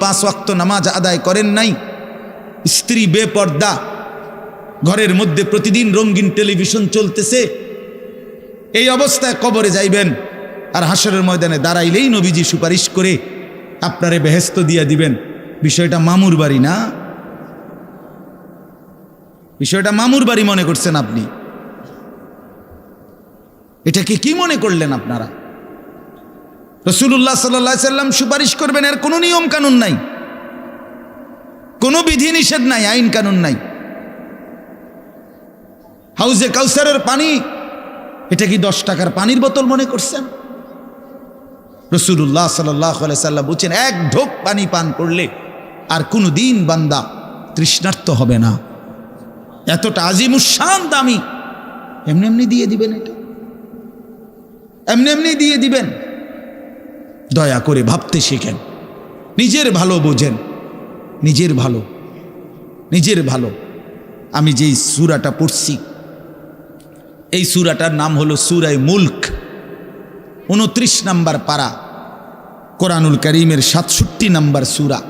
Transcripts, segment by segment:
পাঁচ ওয়াক্ত নামাজ আদায় করেন নাই। স্ত্রী বেপর্দা। ঘরের মধ্যে প্রতিদিন রঙিন টেলিভিশন চলতেছে। এই অবস্থায় কবরে যাইবেন আর হাসরের ময়দানে দাঁড়াইলেই নবীজি সুপারিশ করে আপনারে বেহেস্ত দিয়া দিবেন। বিষয়টা মামুর বাড়ি না? বিষয়টা মামুর বাড়ি মনে করছেন আপনি? এটাকে কি মনে করলেন আপনারা? রসুল্লাহ সাল্লা সাল্লাম সুপারিশ করবেন, এর কোনো নিয়ম কানুন নাই। কোনো বিধি নিষেধ নাই, আইন কানুন নাই। হাউজে কাউসারের পানি, এটা কি দশ টাকার পানির বোতল মনে করছেন? রসুল্লাহ সাল্লাম বলছেন, এক ঢোক পানি পান করলে আর কোনো দিন বান্দা তৃষ্ণার্ত হবে না। এতটা আজিমুসান দামি। এমনি এমনি দিয়ে দিবেন এটা। এমনি এমনি দিয়ে দিবেন। দয়া করে ভাবতে শেখেন। নিজের ভালো বোঝেন। নিজের ভালো। নিজের ভালো। আমি যেই সুরাটা পড়ছি, এই সুরাটার নাম হলো সুরায় মুল্ক। উনত্রিশ নাম্বার পারা, কোরআনুল করিমের সাতষট্টি নাম্বার সুরা।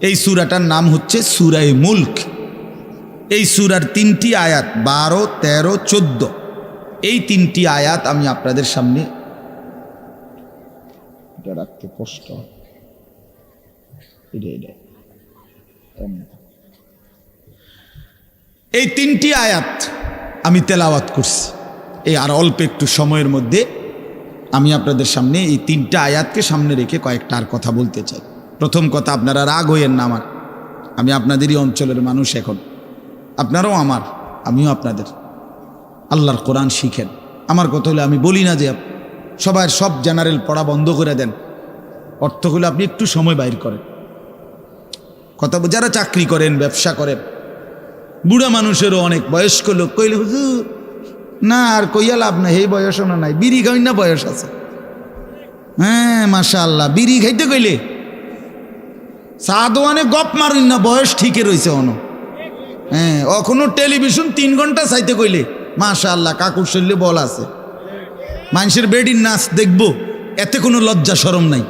এই সুরাটার নাম হচ্ছে সুরায় মুল্ক। এই সুরার তিনটি আয়াত, বারো, তেরো, চোদ্দ। এই তিনটি আয়াত আমি আপনাদের সামনে এটা রাখতে কষ্ট। এই তিনটি আয়াত আমি তেলাওয়াত করছি। এই আর অল্প একটু সময়ের মধ্যে আমি আপনাদের সামনে এই তিনটা আয়াতকে সামনে রেখে কয়েকটা আর কথা বলতে চাই। প্রথম কথা, আপনারা রাগ হইয়েন না আমার। আমি আপনাদেরই অঞ্চলের মানুষ এখন। আপনারাও আমার, আমিও আপনাদের। আল্লাহর কোরআন শিখেন। আমার কথা হলে, আমি বলি না যে সবার সব জেনারেল পড়া বন্ধ করে দেন। অর্থগুলো আপনি একটু সময় বাইর করেন। কথা যারা চাকরি করেন, ব্যবসা করেন, বুড়া মানুষেরও অনেক বয়স্ক লোক কইলে, হুজুর, না আর কইয়া লাভ নাই, এই বয়সও না নাই, বিড়ি খাই না বয়স আছে। হ্যাঁ মাশা আল্লাহ বিড়ি খাইতে কইলে চা দোয়ানে গপ মারুন না, বয়স ঠিকই রয়েছে অন। হ্যাঁ এখনও টেলিভিশন তিন ঘণ্টা চাইতে কইলে মাশা আল্লাহ কাকুর শরীরে বল আছে। মানুষের বেডির নাচ দেখব, এতে কোনো লজ্জা সরম নাই।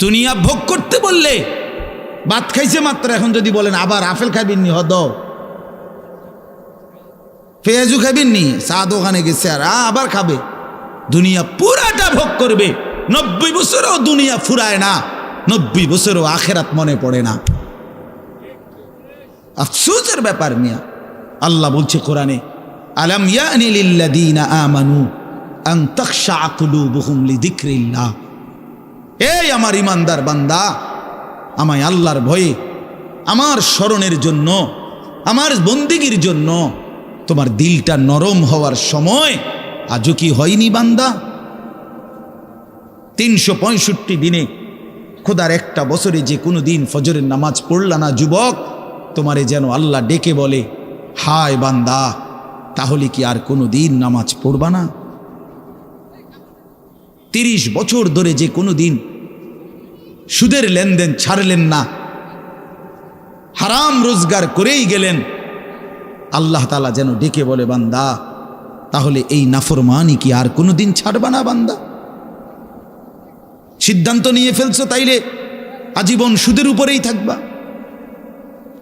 দুনিয়া ভোগ করতে বললে, ভাত খাইছে মাত্র, এখন যদি বলেন, আবার আপেল খাবেন নি হদ। পেঁয়াজু খাবেন নি চা দোকানে গেছে আর আবার খাবে। দুনিয়া পুরাটা ভোগ করবে, নব্বই বছরও দুনিয়া ফুরায় না, নব্বই বছরও আখেরাত মনে পড়ে না। আফসোসের ব্যাপার মিয়া, আল্লাহ বলছে কোরআনে আলাম ইয়ানি লিল্লাযীনা আমানু আন তাখশা কুলুবুহুম লিযিকরিল্লাহ। এই আমার ইমানদার বান্দা, আমায় আল্লাহর ভয়ে, আমার স্মরণের জন্য, আমার বন্দিগির জন্য তোমার দিলটা নরম হওয়ার সময় আজও কি হয়নি বান্দা? তিনশো পঁয়ষট্টি দিনে খোদার একটা বছরে যে কোনো দিন ফজরের নামাজ পড়লা না যুবক, তোমারে যেন আল্লাহ ডেকে বলে, হায় বান্দা। তাহলে কি আর কোনো দিন নামাজ পড়বা না? তিরিশ বছর ধরে যে কোনো দিন সুদের লেনদেন ছাড়লেন না। হারাম রোজগার করেই গেলেন। আল্লাহ তালা যেন ডেকে বলে, বান্দা, তাহলে এই নাফরমানি কি আর কোনো দিন ছাড়বা না বান্দা? সিদ্ধান্ত নিয়ে ফেলছো তাইলে আজীবন সুদের উপরেই থাকবা।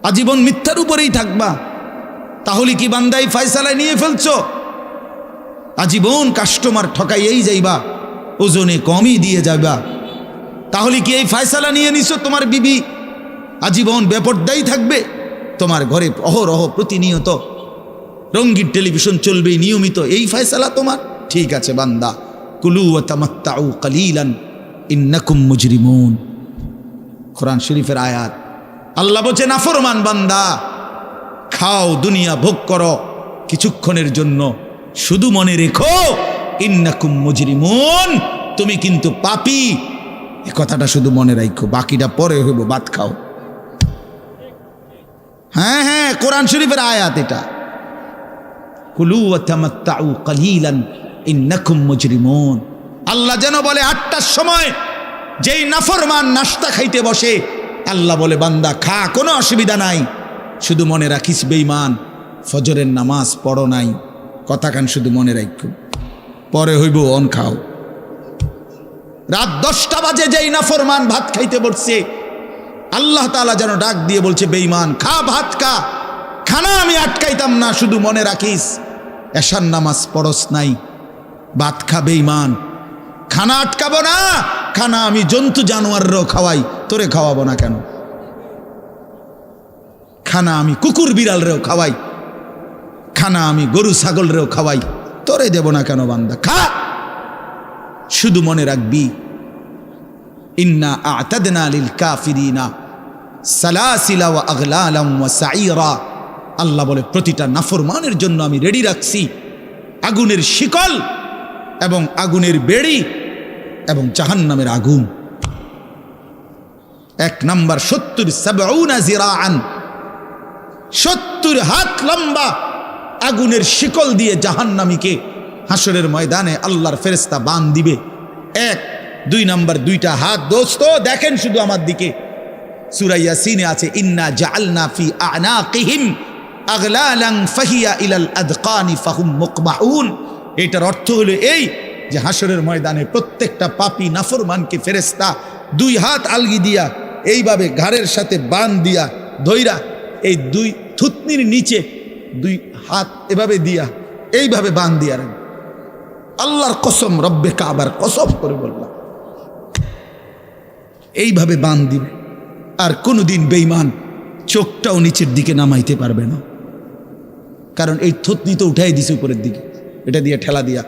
আজীবন মিথ্যার উপরেই থাকবা। তাহলে কি বান্দাই ফায়সালায় নিয়ে ফেলছো? আজীবন কাস্টমার ঠকাইয়েই যাইবা, ওজনে কমই দিয়ে যাবা তাহলে কি এই ফায়সালা নিয়ে নিছো তোমার বিবি? আজীবন বেপর্দাই থাকবে, তোমার ঘরে অহরহ প্রতিনিয়ত রঙ্গিন টেলিভিশন চলবে, নিয়মিত। এই ফায়সালা তোমার? ঠিক আছে বান্দা। কুলু তামাত্তাউ কালিলান, ইন্নাকুম মুজরিমুন। কোরআন শরীফের আয়াত। আল্লাহ বলছে নাফরমান বান্দা। খাও, দুনিয়া ভোগ করো। কিছুক্ষণের জন্য শুধু মনে রেখো, ইন্নাকুম মুজরিমুন, তুমি কিন্তু পাপি। এ কথাটা শুধু মনে রাখো বাকিটা পরে হইব ভাত খাও। হ্যাঁ হ্যাঁ কোরআন শরীফের আয়াত এটা। কুলু তামাত্তাউ কালিলান, ইন্নাকুম মুজরিমুন। আল্লাহ যেন বলে আটটার সময়, যেই নাফরমান নাস্তা খাইতে বসে, আল্লাহ বলে, বান্দা, খা, কোনো অসুবিধা নাই। শুধু মনে রাখিস বেইমান ফজরের নামাজ পড়ো নাই, কথা কান শুধু মনে রাখ পরে হইব অন খাও। রাত দশটা বাজে যেই না ফরমান ভাত খাইতে বসছে, আল্লাহ তাআলা যেন ডাক দিয়ে বলছে বেইমান খা, ভাত খা, খানা আমি আটকাইতাম না, শুধু মনে রাখিস, এশার নামাজ পড়স নাই, ভাত খা বেইমান খানা আটকাবো না, খানা আমি জন্তু জানোয়াররাও খাওয়াই, তোরে খাওয়াবো না কেন? খানা আমি কুকুর বিড়ালরেও খাওয়াই। খানা আমি গরু ছাগলরেও খাওয়াই। তোরে দেব না কেন বান্দা? খা! শুধু মনে রাখবি, ইন্না আতাদনা লিল কাফিরিনা সালাসিলা ওয়া আগলালাম ওয়া সাইরা আল্লাহ বলে, প্রতিটা নাফরমানের জন্য আমি রেডি রাখছি। আগুনের শিকল এবং আগুনের বেড়ি এবং জাহান্নামের আগুন। এক নাম্বার, সত্তর সাবউনা জিরাআন। সত্তর হাত লম্বা আগুনের শিকল দিয়ে জাহান্নামীকে হাসরের ময়দানে আল্লাহর ফেরেস্তা বান দিবে। এক, দুই নাম্বার, দুইটা হাত। দোস্ত, দেখেন শুধু আমার দিকে। সুরাইয়া সিনে আছে, ইন্না জাআলনা ফি আনাকিহিম আগলালান ফাহিয়া ইলাল আদকানি ফাহুম মুকমাউন। এটার অর্থ হলো এই যে হাসরের ময়দানে প্রত্যেকটা পাপী, নাফরমানকে ফেরেস্তা দুই হাত আলগি দিয়া, এইভাবে ঘাড়ের সাথে বান দিয়া ধইরা, এই দুই থুতনির নিচে দুই হাত এভাবে দিয়া, এইভাবে বান দিয়া রাখবে। আল্লাহর কসম, রব্বে কাবার কসম করে বললাম। এইভাবে বান দিবে, আর কোনোদিন বেইমান চোখটাও নিচের দিকে নামাইতে পারবে না। কারণ এই থুতনি তো উঠাই দিছে উপরের দিকে, এটা দিয়ে ঠেলা দিয়া